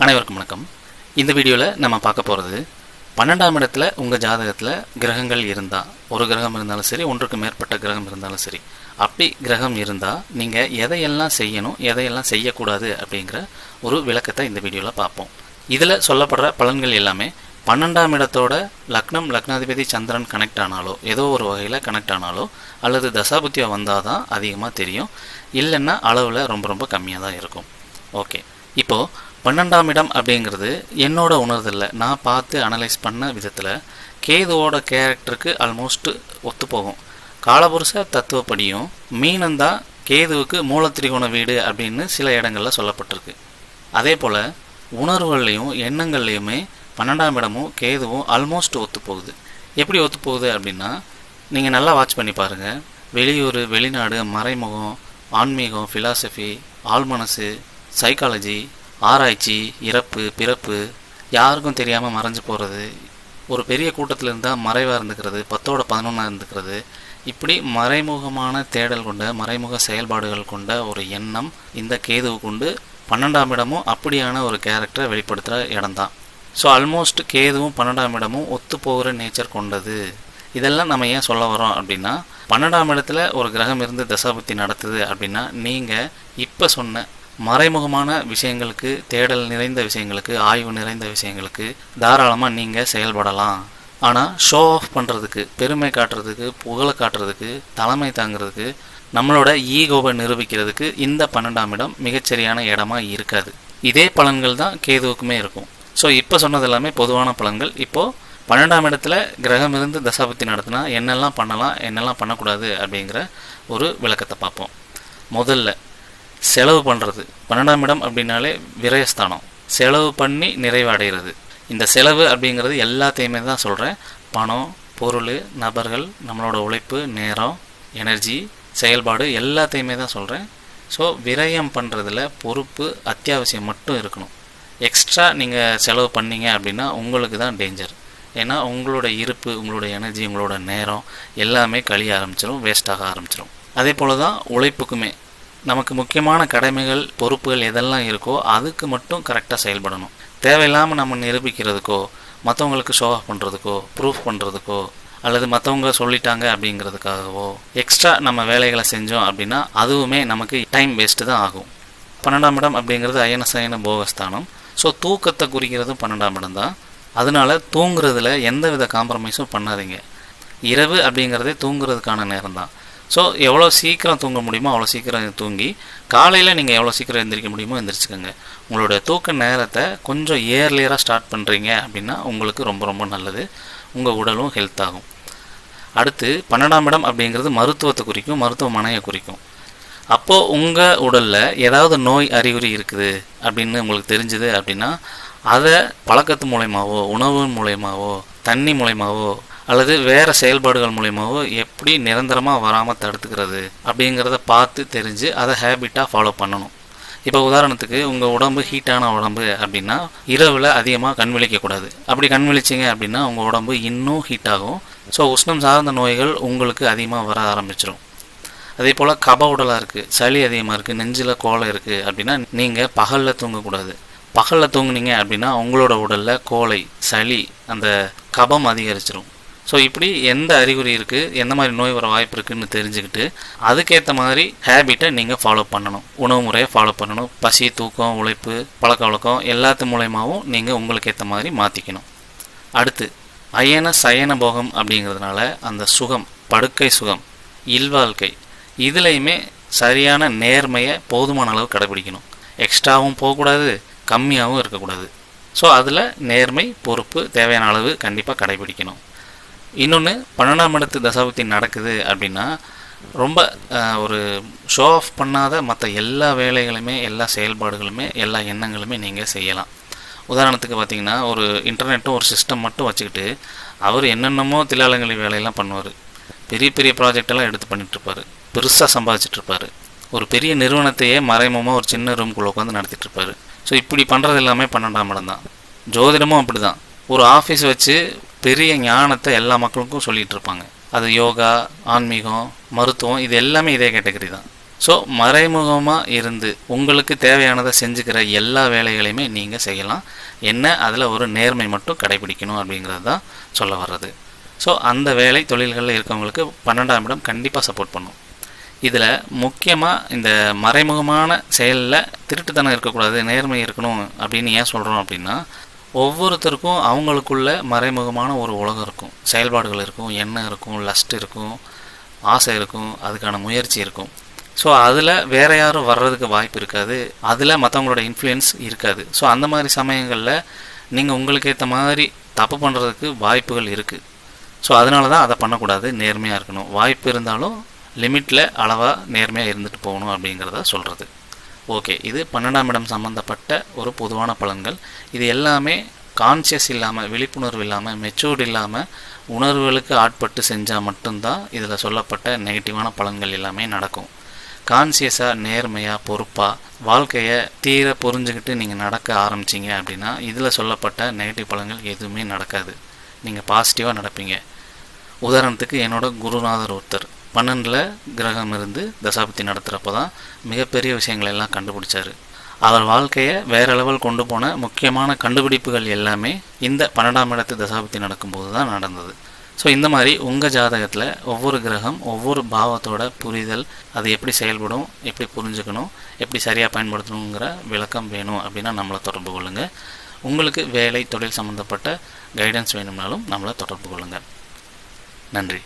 அனைவருக்கும் வணக்கம். இந்த வீடியோவில் நம்ம பார்க்க போகிறது பன்னெண்டாம் இடத்துல உங்கள் ஜாதகத்தில் கிரகங்கள் இருந்தால் ஒரு கிரகம் இருந்தாலும் சரி ஒன்றுக்கு மேற்பட்ட கிரகம் இருந்தாலும் சரி அப்படி கிரகம் இருந்தால் நீங்கள் எதையெல்லாம் செய்யணும் எதையெல்லாம் செய்யக்கூடாது அப்படிங்கிற ஒரு விளக்கத்தை இந்த வீடியோவில் பார்ப்போம். இதில் சொல்லப்படுற பலன்கள் எல்லாமே பன்னெண்டாம் இடத்தோட லக்னம் லக்னாதிபதி சந்திரன் கனெக்ட் ஆனாலோ ஏதோ ஒரு வகையில் கனெக்ட் ஆனாலோ அல்லது தசாபுத்தியம் வந்தால் தான் அதிகமாக தெரியும். இல்லைன்னா அளவில் ரொம்ப ரொம்ப கம்மியாக தான் இருக்கும். ஓகே. இப்போது பன்னெண்டாம் இடம் அப்படிங்கிறது என்னோட உணர்தலில். நான் பார்த்து அனலைஸ் பண்ண விதத்தில் கேதுவோட கேரக்டருக்கு ஆல்மோஸ்ட் ஒத்து போகும். காலபுருஷ தத்துவப்படியும் மீனந்தான் கேதுவுக்கு மூலத்திரிகோண வீடு அப்படின்னு சில இடங்களில் சொல்லப்பட்டிருக்கு. அதே போல் உணர்வுகள்லையும் எண்ணங்கள்லையுமே பன்னெண்டாம் இடமும் கேதுவும் ஆல்மோஸ்ட் ஒத்து போகுது. எப்படி ஒத்து போகுது அப்படின்னா நீங்கள் நல்லா வாட்ச் பண்ணி பாருங்கள் வெளியூர் வெளிநாடு மறைமுகம் ஆன்மீகம் ஃபிலாசபி ஆழ்மனசு சைக்காலஜி ஆராய்ச்சி இறப்பு பிறப்பு யாருக்கும் தெரியாமல் மறைஞ்சு போகிறது ஒரு பெரிய கூட்டத்தில் இருந்தால் மறைவாக இருந்துக்கிறது பத்தோட பதினொன்றாக இருந்துக்கிறது இப்படி மறைமுகமான தேடல் கொண்ட மறைமுக செயல்பாடுகள் கொண்ட ஒரு எண்ணம் இந்த கேதுவு கொண்டு பன்னெண்டாம் இடமும் அப்படியான ஒரு கேரக்டரை வெளிப்படுத்துகிற இடம்தான். ஸோ ஆல்மோஸ்ட் கேதுவும் பன்னெண்டாம் இடமும் ஒத்து போகிற நேச்சர் கொண்டது. இதெல்லாம் நம்ம ஏன் சொல்ல வரோம் அப்படின்னா பன்னெண்டாம் இடத்துல ஒரு கிரகம் இருந்து தசாபுத்தி நடத்துது அப்படின்னா நீங்கள் இப்போ சொன்ன மறைமுகமான விஷயங்களுக்கு தேடல் நிறைந்த விஷயங்களுக்கு ஆய்வு நிறைந்த விஷயங்களுக்கு தாராளமாக நீங்கள் செயல்படலாம். ஆனால் ஷோ ஆஃப் பண்ணுறதுக்கு பெருமை காட்டுறதுக்கு புகழை காட்டுறதுக்கு தலைமை தாங்கிறதுக்கு நம்மளோட ஈகோவை நிரூபிக்கிறதுக்கு இந்த பன்னெண்டாம் இடம் மிகச்சரியான இடமா இருக்காது. இதே பலன்கள் தான் கேதுவுக்குமே இருக்கும். ஸோ இப்போ சொன்னது எல்லாமே பொதுவான பலன்கள். இப்போது பன்னெண்டாம் இடத்துல கிரகம் இருந்து தசாபத்தி நடத்தினா என்னெல்லாம் பண்ணலாம் என்னெல்லாம் பண்ணக்கூடாது அப்படிங்கிற ஒரு விளக்கத்தை பார்ப்போம். முதல்ல செலவு பண்ணுறது பன்னெண்டாம் இடம் அப்படின்னாலே விரயஸ்தானம். செலவு பண்ணி நிறைவடைகிறது இந்த செலவு அப்படிங்கிறது எல்லாத்தையுமே தான் சொல்கிறேன் பணம் பொருள் நபர்கள் நம்மளோட உழைப்பு நேரம் எனர்ஜி செயல்பாடு எல்லாத்தையுமே தான் சொல்கிறேன் ஸோ விரயம் பண்ணுறதுல பொறுப்பு அத்தியாவசியம் மட்டும் இருக்கணும். எக்ஸ்ட்ரா நீங்கள் செலவு பண்ணீங்க அப்படின்னா உங்களுக்கு தான் டேஞ்சர் ஏன்னா உங்களோட இருப்பு உங்களோட எனர்ஜி உங்களோட நேரம் எல்லாமே கழிய ஆரம்பிச்சிடும் வேஸ்ட்டாக ஆரம்பிச்சிடும் அதே போல் தான் உழைப்புக்குமே. நமக்கு முக்கியமான கடமைகள் பொறுப்புகள் எதெல்லாம் இருக்கோ அதுக்கு மட்டும் கரெக்டாக செயல்படணும். தேவையில்லாமல் நம்ம நிரூபிக்கிறதுக்கோ மற்றவங்களுக்கு ஷோ ஆஃப் பண்ணுறதுக்கோ ப்ரூஃப் பண்ணுறதுக்கோ அல்லது மற்றவங்க சொல்லிட்டாங்க அப்படிங்கிறதுக்காகவோ எக்ஸ்ட்ரா நம்ம வேலைகளை செஞ்சோம் அப்படின்னா அதுவுமே நமக்கு டைம் வேஸ்ட்டு தான் ஆகும். பன்னெண்டாம் இடம் அப்படிங்கிறது அயன சயன போகஸ்தானம். ஸோ தூக்கத்தை குறிக்கிறதும் பன்னெண்டாம் இடம் தான். அதனால தூங்குறதுல எந்த வித காம்ப்ரமைஸும் பண்ணாதீங்க. இரவு அப்படிங்கிறதே தூங்குறதுக்கான நேரம் தான். ஸோ எவ்வளோ சீக்கிரம் தூங்க முடியுமோ அவ்வளோ சீக்கிரம் தூங்கி காலையில் நீங்கள் எவ்வளோ சீக்கிரம் எந்திரிக்க முடியுமோ எந்திரிச்சுக்கோங்க. உங்களோட தூக்க நேரத்தை கொஞ்சம் இயர்லியராக ஸ்டார்ட் பண்ணுறீங்க அப்படின்னா உங்களுக்கு ரொம்ப ரொம்ப நல்லது. உங்கள் உடலும் ஹெல்த் ஆகும். அடுத்து பன்னெண்டாம் இடம் அப்படிங்கிறது மருத்துவத்தை குறிக்கும் மருத்துவமனையை குறிக்கும். அப்போது உங்கள் உடலில் ஏதாவது நோய் அறிகுறி இருக்குது அப்படின்னு உங்களுக்கு தெரிஞ்சுது அப்படின்னா அதை பழக்கத்து மூலயமாவோ உணவு மூலயமாவோ தண்ணி மூலயமாவோ அல்லது வேறு செயல்பாடுகள் மூலியமாகவோ எப்படி நிரந்தரமாக வராமல் தடுத்துக்கிறது அப்படிங்கிறத பார்த்து தெரிஞ்சு அதை ஹேபிட்டாக ஃபாலோ பண்ணணும். இப்போ உதாரணத்துக்கு உங்கள் உடம்பு ஹீட்டான உடம்பு அப்படின்னா இரவில் அதிகமாக கண் விழிக்கக்கூடாது அப்படி கண் விழிச்சிங்க அப்படின்னா உங்கள் உடம்பு இன்னும் ஹீட் ஆகும். ஸோ உஷ்ணம் சார்ந்த நோய்கள் உங்களுக்கு அதிகமாக வர ஆரம்பிச்சிடும் அதே போல் கப உடலாக இருக்குது சளி அதிகமாக இருக்குது நெஞ்சில் கோலை இருக்குது அப்படின்னா நீங்கள் பகலில் தூங்கக்கூடாது. பகலில் தூங்குனீங்க அப்படின்னா உங்களோட உடலில் கோலை சளி அந்த கபம் அதிகரிச்சிடும் ஸோ இப்படி எந்த அறிகுறி இருக்குது எந்த மாதிரி நோய் வர வாய்ப்பு இருக்குதுன்னு தெரிஞ்சுக்கிட்டு அதுக்கேற்ற மாதிரி ஹேபிட்டை நீங்கள் ஃபாலோ பண்ணணும். உணவு முறையை ஃபாலோ பண்ணணும். பசி தூக்கம் உழைப்பு பழக்க வழக்கம் எல்லாத்து மூலயமாவும் நீங்கள் உங்களுக்கு ஏற்ற மாதிரி மாற்றிக்கணும் அடுத்து அயன சயன போகம் அப்படிங்கிறதுனால அந்த சுகம் படுக்கை சுகம் இல்வாழ்க்கை இதுலேயுமே சரியான நேர்மையை போதுமான அளவு கடைபிடிக்கணும். எக்ஸ்ட்ராவும் போகக்கூடாது கம்மியாகவும் இருக்கக்கூடாது. ஸோ அதில் நேர்மை பொறுப்பு தேவையான அளவு கண்டிப்பாக கடைபிடிக்கணும். இன்னொன்று பன்னெண்டாம் இடத்து தசாபத்தி நடக்குது அப்படின்னா ரொம்ப ஒரு ஷோ ஆஃப் பண்ணாத மற்ற எல்லா வேலைகளுமே எல்லா செயல்பாடுகளுமே எல்லா எண்ணங்களுமே நீங்கள் செய்யலாம். உதாரணத்துக்கு பார்த்தீங்கன்னா ஒரு இன்டர்நெட்டும் ஒரு சிஸ்டம் மட்டும் வச்சுக்கிட்டு அவர் என்னென்னமோ தில்லாலங்களி வேலையெல்லாம் பண்ணுவார். பெரிய பெரிய ப்ராஜெக்டெல்லாம் எடுத்து பண்ணிகிட்ருப்பார் பெருசாக சம்பாதிச்சிட்ருப்பார் ஒரு பெரிய நிறுவனத்தையே மறைமுகமாக ஒரு சின்ன ரூம்குள்ளே உட்காந்து நடத்திட்டுருப்பார். ஸோ இப்படி பண்ணுறது எல்லாமே பன்னெண்டாம் இடம் தான். ஜோதிடமும் அப்படி தான் ஒரு ஆஃபீஸ் வச்சு பெரிய ஞானத்தை எல்லா மக்களுக்கும் சொல்லிகிட்டு இருப்பாங்க அது யோகா ஆன்மீகம் மருத்துவம் இது எல்லாமே இதே கேட்டகரி தான். ஸோ மறைமுகமாக இருந்து உங்களுக்கு தேவையானதை செஞ்சுக்கிற எல்லா வேலைகளையுமே நீங்கள் செய்யலாம். என்ன? அதில் ஒரு நேர்மை மட்டும் கடைபிடிக்கணும் அப்படிங்கிறது தான் சொல்ல வர்றது. ஸோ அந்த வேலை தொழில்களில் இருக்கவங்களுக்கு பன்னெண்டாம் இடம் கண்டிப்பாக சப்போர்ட் பண்ணும். இதில் முக்கியமாக இந்த மறைமுகமான செயலில் திருட்டுத்தனம் இருக்கக்கூடாது நேர்மை இருக்கணும் அப்படின்னு ஏன் சொல்கிறோம் அப்படின்னா ஒவ்வொருத்தருக்கும் அவங்களுக்குள்ள மறைமுகமான ஒரு உலகம் இருக்கும். செயல்பாடுகள் இருக்கும் எண்ணம் இருக்கும் லஸ்ட் இருக்கும் ஆசை இருக்கும் அதுக்கான முயற்சி இருக்கும். ஸோ அதில் வேற யாரும் வர்றதுக்கு வாய்ப்பு இருக்காது. அதில் மற்றவங்களோட இன்ஃப்ளூயன்ஸ் இருக்காது. ஸோ அந்த மாதிரி சமயங்களில் நீங்கள் உங்களுக்கு ஏற்ற மாதிரி தப்பு பண்ணுறதுக்கு வாய்ப்புகள் இருக்குது ஸோ அதனால தான் அதை பண்ணக்கூடாது. நேர்மையாக இருக்கணும். வாய்ப்பு இருந்தாலும் லிமிட்டில் அளவாக நேர்மையாக இருந்துட்டு போகணும் அப்படிங்கிறத சொல்கிறது ஓகே இது பன்னெண்டாம் இடம் சம்மந்தப்பட்ட ஒரு பொதுவான பலன்கள் இது எல்லாமே கான்சியஸ் இல்லாமல் விழிப்புணர்வு இல்லாமல் மெச்சூர்டு இல்லாமல் உணர்வுகளுக்கு ஆட்பட்டு செஞ்சால் மட்டும்தான் இதில் சொல்லப்பட்ட நெகட்டிவான பலன்கள் எல்லாமே நடக்கும். கான்சியஸாக நேர்மையாக பொறுப்பாக வாழ்க்கையை தீர புரிஞ்சுக்கிட்டு நீங்கள் நடக்க ஆரம்பிச்சிங்க அப்படின்னா இதில் சொல்லப்பட்ட நெகட்டிவ் பலன்கள் எதுவுமே நடக்காது. நீங்கள் பாசிட்டிவாக நடப்பீங்க. உதாரணத்துக்கு என்னோட குருநாதர் ஒருத்தர். பன்னெண்டில் கிரகம் இருந்து தசாபத்தி நடத்துகிறப்ப தான் மிகப்பெரிய விஷயங்களை எல்லாம் கண்டுபிடிச்சார். அவர் வாழ்க்கையை வேற லெவல் கொண்டு போன முக்கியமான கண்டுபிடிப்புகள் எல்லாமே இந்த பன்னெண்டாம் இடத்து தசாபத்தி நடக்கும்போது தான் நடந்தது. ஸோ இந்த மாதிரி உங்கள் ஜாதகத்தில் ஒவ்வொரு கிரகம் ஒவ்வொரு பாவத்தோட புரிதல் அது எப்படி செயல்படும் எப்படி புரிஞ்சுக்கணும் எப்படி சரியாக பயன்படுத்தணுங்கிற விளக்கம் வேணும் அப்படின்னா நம்மளை தொடர்பு கொள்ளுங்கள் உங்களுக்கு வேலை தொழில் சம்மந்தப்பட்ட கைடன்ஸ் வேணும்னாலும் நம்மளை தொடர்பு கொள்ளுங்கள் நன்றி.